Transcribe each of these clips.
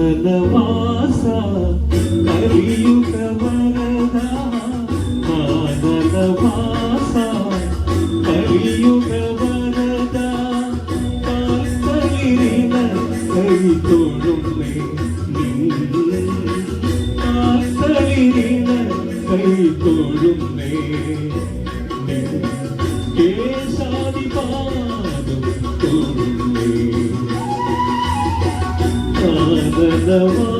మదనవాస కలియుగ వరద మదనవాస కలియుగ వరద కలిరిన కై తోడుమే so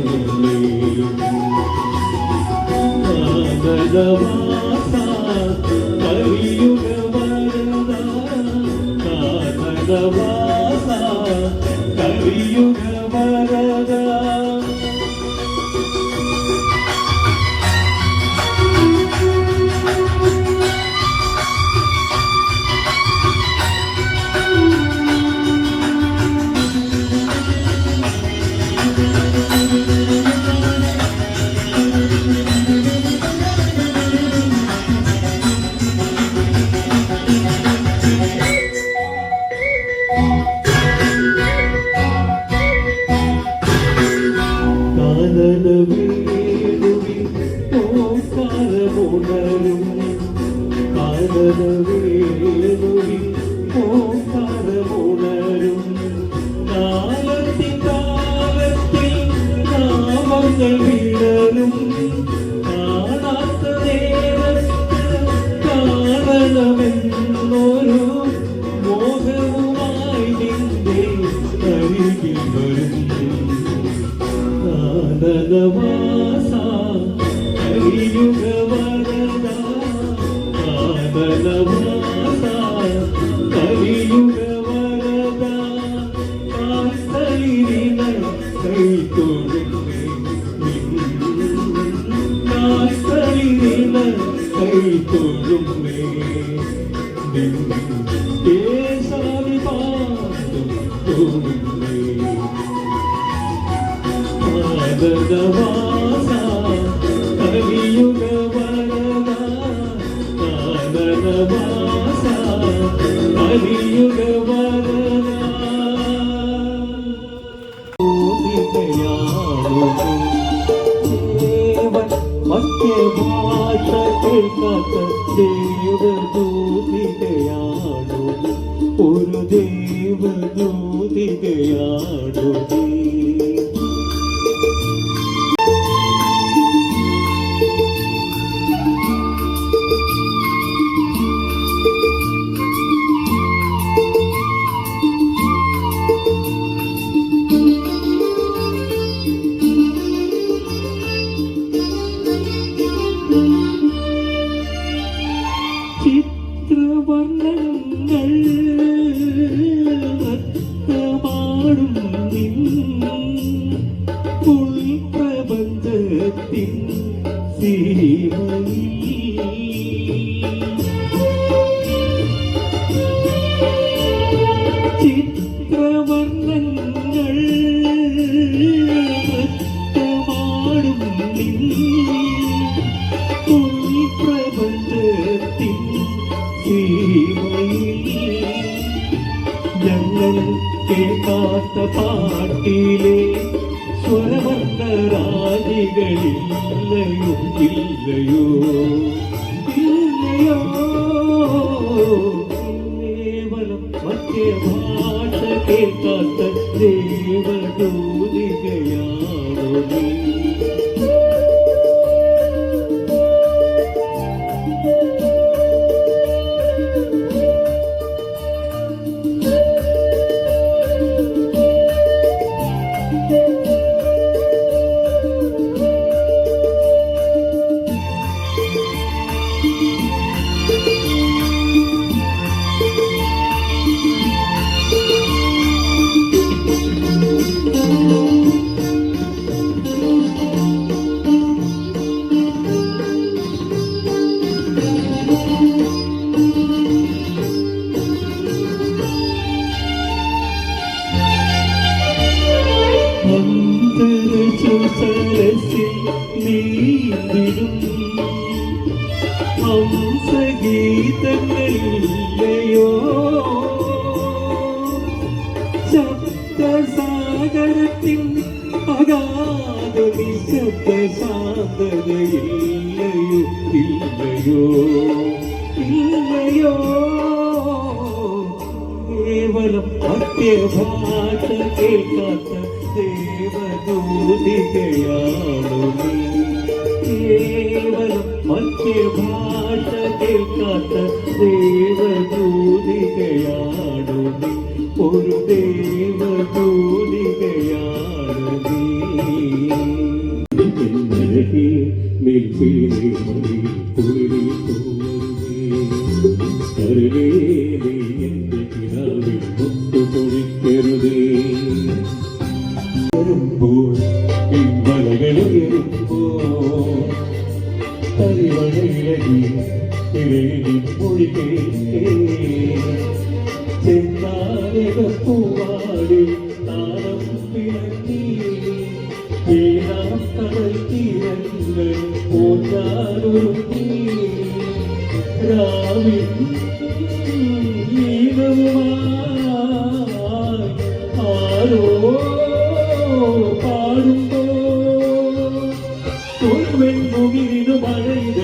Kaviyuga Vada Kaviyuga കണ്ണുകൾ വിടലും കാണാത്ത കാണണമെന്നൊരു മോഹവുമായി നിന്റെ അരികിൽ വരും കാതകമായി ദേവദൂതികയാടും ഒരു ദേവദൂതികയാടും ചിത്രവർണങ്ങൾ നൃത്തമാടും നിൻ ഉൾപ്രപഞ്ചത്തിൻ സീമയിൽ ഞങ്ങൾ പാട്ടിലെ സ്വരവർണ ഇല്ലയോ ഇല്ലയോ? കേൾക്കാത്ത ദേവദൂതികയാണോ ഹംസഗീതങ്ങളില്ലയോ? ശബ്ദസാഗരത്തിൻ അഗാധ നിശബ്ദ ശാന്തതയില്ലയോ ഇല്ലയോ? ഇല്ലയോ? കേവലം മധ്യഭാഷ കേൾക്കാത്ത ദേവദൂതികയാണു കേവലം മധ്യഭാഷ കേൾക്കാത്ത ദേവദൂതികയാണു മുകിലിടും മഴയിടും